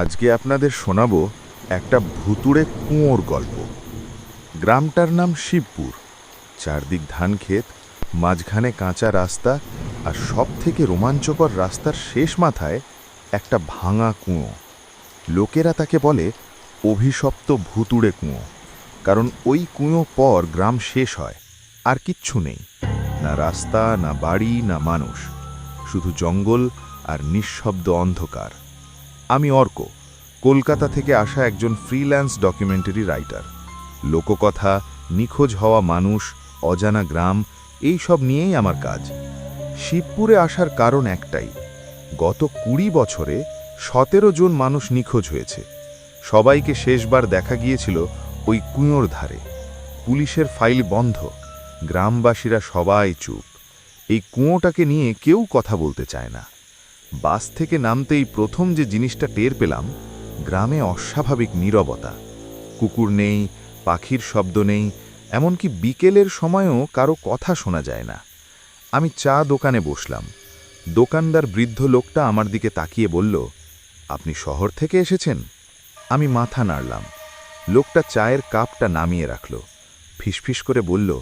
আজকে আপনাদের শোনাবো একটা ভুতুড়ে কুঁয়োর গল্প। গ্রামটার নাম শিবপুর। চারদিক ধান ক্ষেত মাঝখানে কাঁচা রাস্তা আর সব থেকে রোমাঞ্চকর রাস্তার শেষ মাথায় একটা ভাঙা কুঁয়ো। লোকেরা তাকে বলে অভিশপ্ত ভুতুড়ে কুঁয়ো, কারণ ওই কুঁয়ো পর গ্রাম শেষ হয়, আর কিচ্ছু নেই। না রাস্তা, না বাড়ি, না মানুষ। শুধু জঙ্গল আর নিঃশব্দ অন্ধকার। আমি অর্ক, কলকাতা থেকে আসা একজন ফ্রিল্যান্স ডকুমেন্টারি রাইটার লোককথা, নিখোঁজ হওয়া মানুষ, অজানা গ্রাম, এই সব নিয়েই আমার কাজ। শিবপুরে আসার কারণ একটাই, গত কুড়ি বছরে সতেরো জন মানুষ নিখোঁজ হয়েছে। সবাইকে শেষবার দেখা গিয়েছিল ওই কুঁয়োর ধারে। পুলিশের ফাইল বন্ধ, গ্রামবাসীরা সবাই চুপ। এই কুঁয়োটাকে নিয়ে কেউ কথা বলতে চায় না। বাস থেকে নামতেই প্রথম যে জিনিসটা টের পেলাম, গ্রামে অস্বাভাবিক নীরবতা। কুকুর নেই, পাখির শব্দ নেই, এমনকি বিকেলের সময়ও কারও কথা শোনা যায় না। আমি চা দোকানে বসলাম। দোকানদার বৃদ্ধ লোকটা আমার দিকে তাকিয়ে বলল, আপনি শহর থেকে এসেছেন? আমি মাথা নাড়লাম। লোকটা চায়ের কাপটা নামিয়ে রাখল। ফিসফিস করে বলল,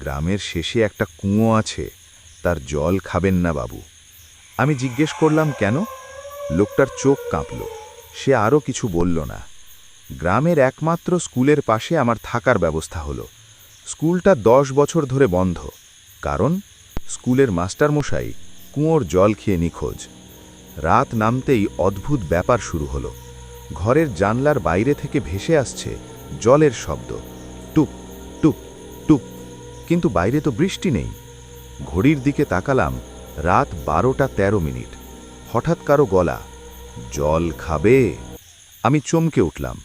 গ্রামের শেষে একটা কুঁয়ো আছে, তার জল খাবেন না বাবু। আমি জিজ্ঞেস করলাম, কেন? লোকটার চোখ কাঁপল। সে আরও কিছু বলল না। গ্রামের একমাত্র স্কুলের পাশে আমার থাকার ব্যবস্থা হলো। স্কুলটা দশ বছর ধরে বন্ধ। কারণ স্কুলের মাস্টারমশাই কুঁয়োর জল খেয়ে নিখোঁজ। রাত নামতেই অদ্ভুত ব্যাপার শুরু হলো। ঘরের জানলার বাইরে থেকে ভেসে আসছে জলের শব্দ। টুপ টুপ টুপ। কিন্তু বাইরে তো বৃষ্টি নেই। ঘড়ির দিকে তাকালাম রাত বারোটা তেরো মিনিট। হঠাৎ কারও গলা, জল খাবে? আমি চমকে উঠলাম।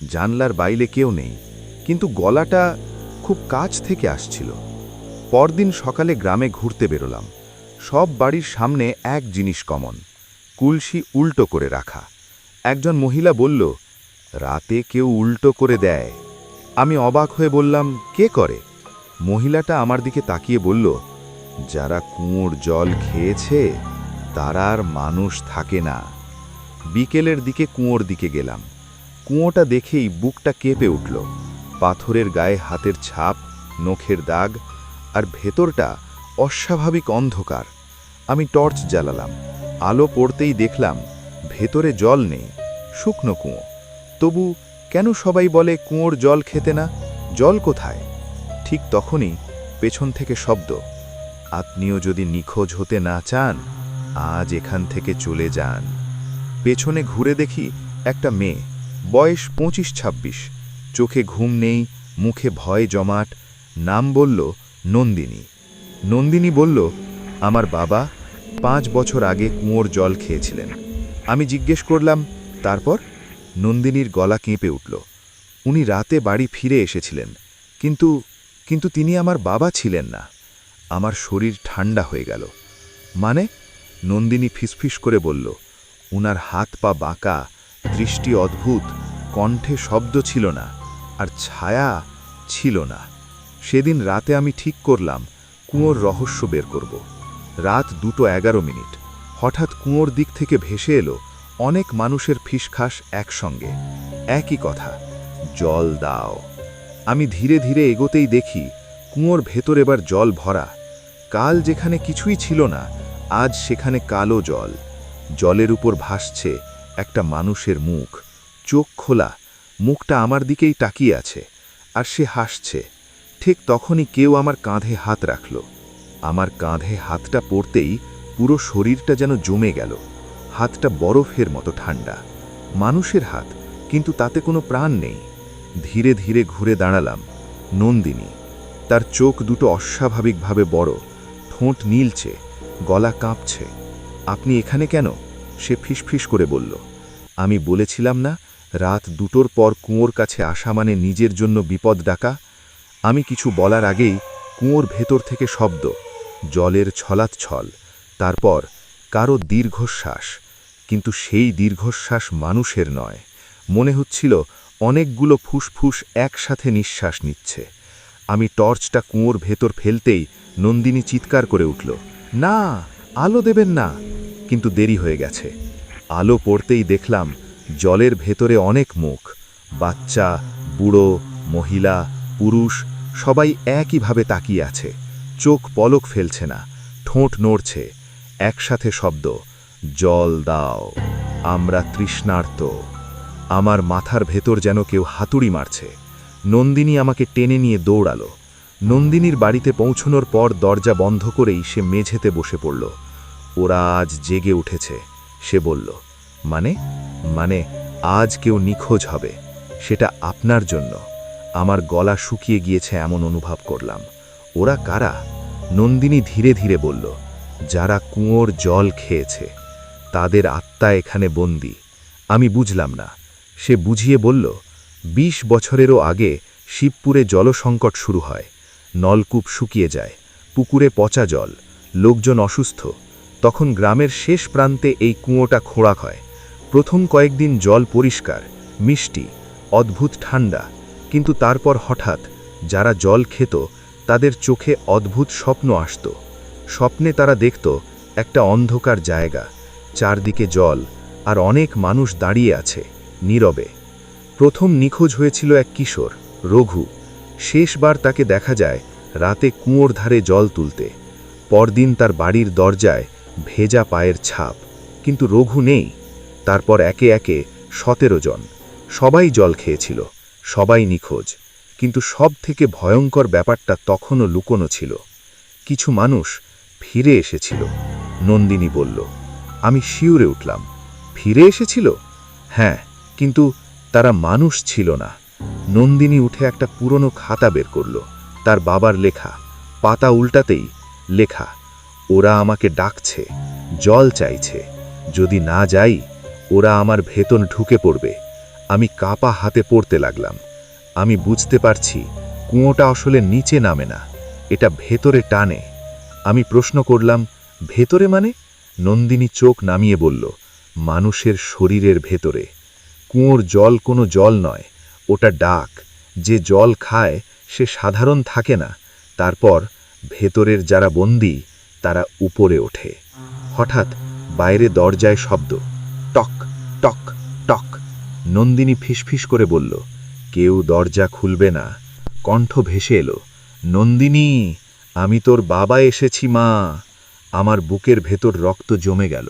জানলার বাইরে কেউ নেই, কিন্তু গলাটা খুব কাছ থেকে আসছিল। পরদিন সকালে গ্রামে ঘুরতে বেরোলাম। সব বাড়ির সামনে এক জিনিস কমন, কুলসি উল্টো করে রাখা। একজন মহিলা বলল, রাতে কেউ উল্টো করে দেয়। আমি অবাক হয়ে বললাম, কে করে? মহিলাটা আমার দিকে তাকিয়ে বলল যারা কুঁয়োর জল খেয়েছে, তারা আর মানুষ থাকে না। বিকেলের দিকে কুঁয়োর দিকে গেলাম। কুঁয়োটা দেখেই বুকটা কেঁপে উঠল। পাথরের গায়ে হাতের ছাপ, নখের দাগ, আর ভেতরটা অস্বাভাবিক অন্ধকার। আমি টর্চ জ্বালালাম। আলো পড়তেই দেখলাম ভেতরে জল নেই, শুকনো কুঁয়ো। তবু কেন সবাই বলে কুঁয়োর জল খেতে না? জল কোথায়? ঠিক তখনই পেছন থেকে শব্দ। আপনিও যদি নিখোঁজ হতে না চান, আজ এখান থেকে চলে যান। পেছনে ঘুরে দেখি একটা মেয়ে, বয়স পঁচিশ ছাব্বিশ চোখে ঘুম নেই, মুখে ভয় জমাট, নাম বলল নন্দিনী। নন্দিনী বলল, আমার বাবা পাঁচ বছর আগে কুঁয়োর জল খেয়েছিলেন। আমি জিজ্ঞেস করলাম, তারপর? নন্দিনীর গলা কেঁপে উঠল। উনি রাতে বাড়ি ফিরে এসেছিলেন, কিন্তু কিন্তু তিনি আমার বাবা ছিলেন না। আমার শরীর ঠান্ডা হয়ে গেল। মানে নন্দিনী ফিসফিস করে বলল, উনার হাত পা বাঁকা, দৃষ্টি অদ্ভুত, কণ্ঠে শব্দ ছিল না, আর ছায়া ছিল না। সেদিন রাতে আমি ঠিক করলাম, কুঁয়োর রহস্য বের করব। রাত দুটো এগারো মিনিট। হঠাৎ কুঁয়োর দিক থেকে ভেসে এলো অনেক মানুষের ফিসখাস একসঙ্গে। একই কথা, জল দাও। আমি ধীরে ধীরে এগোতেই দেখি কুঁয়োর ভেতর এবার জল ভরা কাল যেখানে কিছুই ছিল না, আজ সেখানে কালো জল। জলের উপর ভাসছে একটা মানুষের মুখ। চোখ খোলা, মুখটা আমার দিকেই তাকিয়ে আছে, আর সে হাসছে। ঠিক তখনই কেউ আমার কাঁধে হাত রাখল। আমার কাঁধে হাতটা পড়তেই পুরো শরীরটা যেন জমে গেল। হাতটা বরফের মতো ঠান্ডা। মানুষের হাত, কিন্তু তাতে কোনো প্রাণ নেই। ধীরে ধীরে ঘুরে দাঁড়ালাম, নন্দিনী। তার চোখ দুটো অস্বাভাবিকভাবে বড়। ঠোঁট নীলছে, গলা কাঁপছে। আপনি এখানে কেন? সে ফিসফিস করে বলল, আমি বলেছিলাম না, রাত দুটোর পর কুঁয়োর কাছে আসা মানে নিজের জন্য বিপদ ডাকা। আমি কিছু বলার আগেই কুঁয়োর ভেতর থেকে শব্দ, জলের ছলাৎ ছল তারপর কারও দীর্ঘশ্বাস। কিন্তু সেই দীর্ঘশ্বাস মানুষের নয়, মনে হচ্ছিল অনেকগুলো ফুসফুস একসাথে নিঃশ্বাস নিচ্ছে। আমি টর্চটা কুঁয়োর ভেতর ফেলতেই নন্দিনী চিৎকার করে উঠল, না, আলো দেবেন না। কিন্তু দেরি হয়ে গেছে। আলো পড়তেই দেখলাম জলের ভেতরে অনেক মুখ, বাচ্চা, বুড়ো, মহিলা, পুরুষ, সবাই একইভাবে তাকিয়ে আছে। চোখ পলক ফেলছে না, ঠোঁট নড়ছে, একসাথে শব্দ, জল দাও, আমরা তৃষ্ণার্ত। আমার মাথার ভেতর যেন কেউ হাতুড়ি মারছে। নন্দিনী আমাকে টেনে নিয়ে দৌড়ালো। নন্দিনীর বাড়িতে পৌঁছনোর পর দরজা বন্ধ করেই সে মেঝেতে বসে পড়ল। ওরা আজ জেগে উঠেছে, সে বলল মানে মানে আজ কেউ নিখোঁজ হবে। সেটা আপনার জন্য। আমার গলা শুকিয়ে গিয়েছে এমন অনুভব করলাম। ওরা কারা? নন্দিনী ধীরে ধীরে বলল, যারা কুঁয়োর জল খেয়েছে। তাদের আত্মা এখানে বন্দি। আমি বুঝলাম না। সে বুঝিয়ে বলল ২০ বছরেরও আগে শিবপুরে জলসংকট শুরু হয়। নলকূপ শুকিয়ে যায়। পুকুরে পচা জল। লোকজন অসুস্থ। তখন গ্রামের শেষ প্রান্তে এই কুঁয়োটা খোঁড়া হয়। প্রথম কয়েকদিন জল পরিষ্কার, মিষ্টি, অদ্ভুত ঠান্ডা। কিন্তু তারপর হঠাৎ যারা জল খেত, তাদের চোখে অদ্ভুত স্বপ্ন আসত। স্বপ্নে তারা দেখত, একটা অন্ধকার জায়গা। চারদিকে জল, আর অনেক মানুষ দাঁড়িয়ে আছে, নীরবে। প্রথম নিখোঁজ হয়েছিল এক কিশোর, রঘু। শেষবার তাকে দেখা যায় রাতে কুঁয়োর ধারে জল তুলতে। পরদিন তার বাড়ির দরজায় ভেজা পায়ের ছাপ। কিন্তু রঘু নেই। তারপর একে একে সতেরো জন। সবাই জল খেয়েছিল, সবাই নিখোঁজ। কিন্তু সব থেকে ভয়ঙ্কর ব্যাপারটা তখনও লুকোনো ছিল। কিছু মানুষ ফিরে এসেছিল। নন্দিনী বলল, আমি শিউরে উঠলাম। ফিরে এসেছিল? হ্যাঁ কিন্তু তারা মানুষ ছিল না। নন্দিনী উঠে একটা পুরনো খাতা বের করল। তার বাবার লেখা। পাতা উল্টাতেই লেখা, ওরা আমাকে ডাকছে, জল চাইছে। যদি না যাই, ওরা আমার ভেতন ঢুকে পড়বে। আমি কাপা হাতে পড়তে লাগলাম। আমি বুঝতে পারছি, কুঁয়োটা আসলে নিচে নামে না। এটা ভেতরে টানে। আমি প্রশ্ন করলাম, ভেতরে মানে? নন্দিনী চোখ নামিয়ে বলল, মানুষের শরীরের ভেতরে। কুঁয়োর জল কোনো জল নয়, ওটা ডাক। যে জল খায়, সে সাধারণ থাকে না। তারপর ভেতরের যারা বন্দি, তারা উপরে ওঠে। হঠাৎ বাইরে দরজায় শব্দ। টক টক টক। নন্দিনী ফিসফিস করে বলল, কেউ দরজা খুলবে না। কণ্ঠ ভেসে এলো, নন্দিনী, আমি তোর বাবা এসেছি, মা। আমার বুকের ভেতর রক্ত জমে গেল।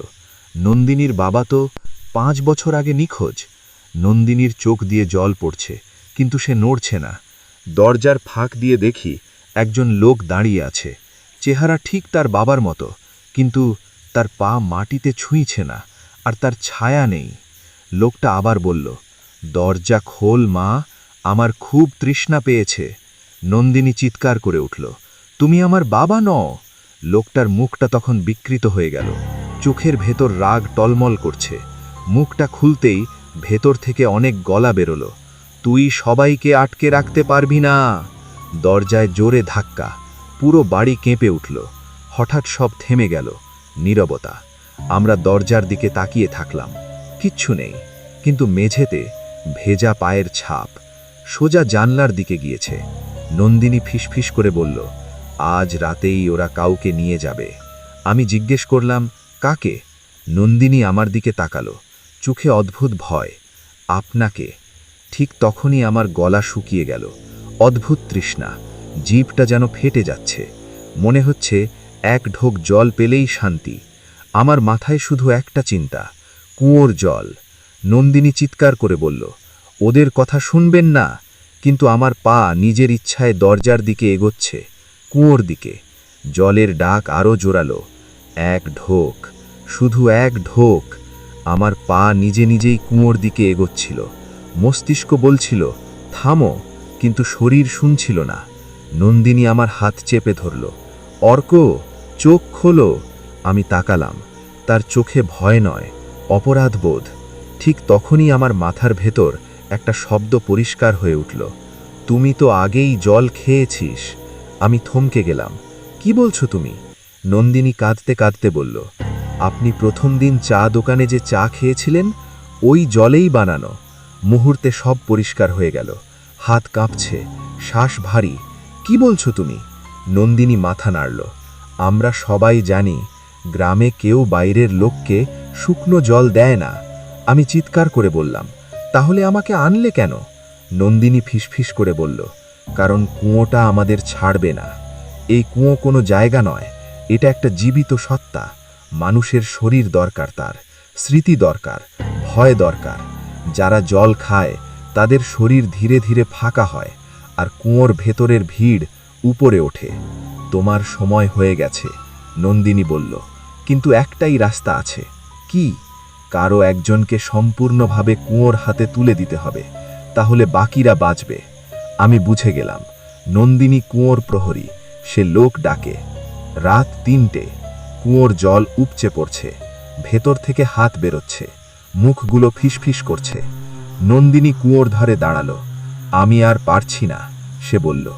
নন্দিনীর বাবা তো পাঁচ বছর আগে নিখোঁজ। নন্দিনীর চোখ দিয়ে জল পড়ছে, কিন্তু সে নড়ছে না। দরজার ফাঁক দিয়ে দেখি একজন লোক দাঁড়িয়ে আছে। চেহারা ঠিক তার বাবার মতো, কিন্তু তার পা মাটিতে ছুঁইছে না, আর তার ছায়া নেই। লোকটা আবার বলল, দরজা খোল, মা, আমার খুব তৃষ্ণা পেয়েছে। নন্দিনী চিৎকার করে উঠল, তুমি আমার বাবা নও? লোকটার মুখটা তখন বিকৃত হয়ে গেল। চোখের ভেতর রাগ টলমল করছে। মুখটা খুলতেই ভেতর থেকে অনেক গলা বেরোলো। তুই সবাইকে আটকে রাখতে পারবি না। দরজায় জোরে ধাক্কা, পুরো বাড়ি কেঁপে উঠল। হঠাৎ সব থেমে গেল। নীরবতা, আমরা দরজার দিকে তাকিয়ে থাকলাম। কিচ্ছু নেই, কিন্তু মেঝেতে ভেজা পায়ের ছাপ সোজা জানলার দিকে গিয়েছে। নন্দিনী ফিসফিস করে বলল, আজ রাতেই ওরা কাউকে নিয়ে যাবে। আমি জিজ্ঞেস করলাম, কাকে? নন্দিনী আমার দিকে তাকালো। চোখে অদ্ভুত ভয়। আপনাকে ঠিক তখনই আমার গলা শুকিয়ে গেল। অদ্ভুত তৃষ্ণা। জীবটা যেন ফেটে যাচ্ছে। মনে হচ্ছে এক ঢোক জল পেলেই শান্তি। আমার মাথায় শুধু একটা চিন্তা, কুঁয়োর জল। নন্দিনী চিৎকার করে বলল, ওদের কথা শুনবেন না, কিন্তু আমার পা নিজের ইচ্ছায় দরজার দিকে এগোচ্ছে, কুঁয়োর দিকে। জলের ডাক আরও জোরালো। এক ঢোক, শুধু এক ঢোক আমার পা নিজে নিজেই কুঁয়োর দিকে এগোচ্ছিল। মস্তিষ্ক বলছিল, থামো। কিন্তু শরীর শুনছিল না। নন্দিনী আমার হাত চেপে ধরল, অর্ক, চোখ খোলো। আমি তাকালাম, তার চোখে ভয় নয় অপরাধবোধ ঠিক তখনই আমার মাথার ভেতর একটা শব্দ পরিষ্কার হয়ে উঠল, তুমি তো আগেই জল খেয়েছিস। আমি থমকে গেলাম, কি বলছো তুমি? নন্দিনী কাঁদতে কাঁদতে বলল আপনি প্রথম দিন চা দোকানে যে চা খেয়েছিলেন, ওই জলেই বানানো। মুহূর্তে সব পরিষ্কার হয়ে গেল। হাত কাঁপছে, শ্বাস ভারী। কি বলছো তুমি? নন্দিনী মাথা নাড়ল। আমরা সবাই জানি, গ্রামে কেউ বাইরের লোককে শুকনো জল দেয় না। আমি চিৎকার করে বললাম, তাহলে আমাকে আনলে কেন? নন্দিনী ফিসফিস করে বলল, কারণ কুয়োটা আমাদের ছাড়বে না। এই কুয়ো কোনো জায়গা নয়। এটা একটা জীবিত সত্তা। মানুষের শরীর দরকার তার, স্মৃতি দরকার, ভয় দরকার। যারা জল খায়, তাদের শরীর ধীরে ধীরে ফাঁকা হয় আর কুয়োর ভেতরের ভিড় উপরে ওঠে। তোমার সময় হয়ে গেছে, নন্দিনী বলল। কিন্তু একটাই রাস্তা আছে। কি? কারও একজনকে সম্পূর্ণভাবে কুয়োর হাতে তুলে দিতে হবে, তাহলে বাকিরা বাঁচবে। আমি বুঝে গেলাম, নন্দিনী কুয়োর প্রহরী, সে লোক ডাকে। রাত তিনটে। কুয়োর জল উপচে পড়ছে, ভেতর থেকে হাত বেরোচ্ছে, মুখগুলো ফিসফিস করছে। নন্দিনী কুয়োর ধারে দাঁড়াল। আমি আর পারছি না, সে বলল।